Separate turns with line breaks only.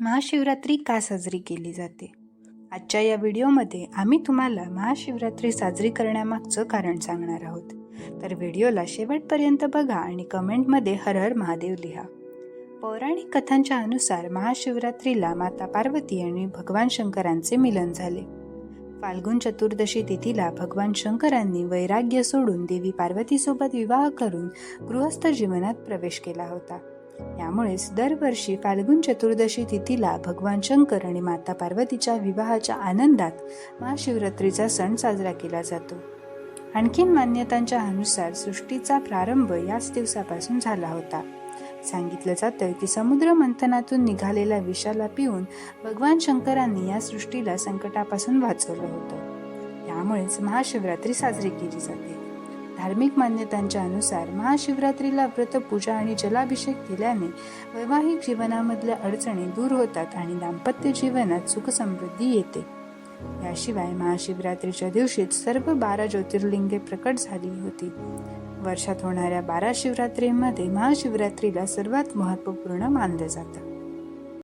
महाशिवरात्री का साजरी केली जाते? आजच्या या व्हिडिओमध्ये आम्ही तुम्हाला महाशिवरात्री साजरी करण्यामागचं कारण सांगणार आहोत. तर व्हिडिओला शेवटपर्यंत बघा आणि कमेंटमध्ये हर हर महादेव लिहा. पौराणिक कथांच्या अनुसार महाशिवरात्रीला माता पार्वती आणि भगवान शंकरांचे मिलन झाले. फाल्गुन चतुर्दशी तिथीला भगवान शंकरांनी वैराग्य सोडून देवी पार्वतीसोबत विवाह करून गृहस्थ जीवनात प्रवेश केला होता. यामुळेच दरवर्षी फाल्गुन चतुर्दशी तिथीला भगवान शंकर आणि माता पार्वतीच्या विवाहाच्या आनंदात महाशिवरात्रीचा सण साजरा केला जातो. आणखीन मान्यतांच्या अनुसार सृष्टीचा प्रारंभ याच दिवसापासून झाला होता. सांगितलं जातं की समुद्र मंथनातून निघालेल्या विषाला पिऊन भगवान शंकरांनी या सृष्टीला संकटापासून वाचवलं होतं. यामुळेच महाशिवरात्री साजरी केली जाते. धार्मिक मान्यतांच्या अनुसार महाशिवरात्रीला व्रत पूजा आणि जलाभिषेक केल्याने वैवाहिक जीवनामधल्या अडचणी दूर होतात आणि दाम्पत्य जीवनात सुखसमृद्धी येते. याशिवाय महाशिवरात्रीच्या दिवशीच सर्व बारा ज्योतिर्लिंगे प्रकट झाली होती. वर्षात होणाऱ्या बारा शिवरात्रीमध्ये महाशिवरात्रीला सर्वात महत्त्वपूर्ण मानलं जातं.